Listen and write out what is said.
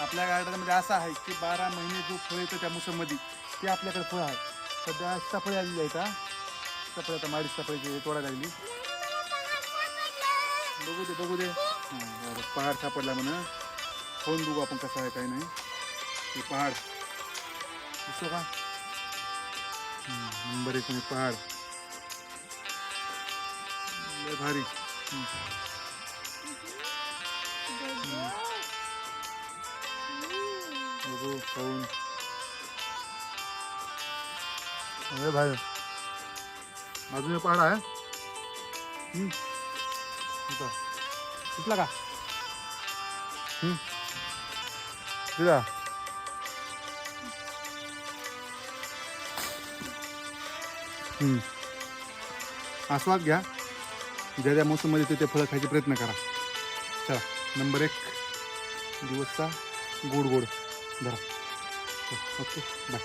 आपल्या गार्डनमध्ये असं आहे की बारा महिने जो फळ येतं त्या मोसममध्ये ते आपल्याकडे फळ आहे. सध्या सफळे आलेली आहे का सीताफळे आता माडी सीताफळीची तोडा लागली. बघू दे बघू दे. बरं. पहाड सापडला म्हणा. फोन बघू आपण कसं आहे काही नाही. ते पहाड. दिसतो का? नंबर एक म्हणजे पहाड. भारी. बघू खाऊन. अरे भाई अजून एक पहाड आहे. कुठला का? तुझा आस्वाद घ्या. ज्या ज्या मोसममध्ये तिथे ते फळं खायचे प्रयत्न करा. चला नंबर एक दिवसचा गोड गोड. धरा ओके बाय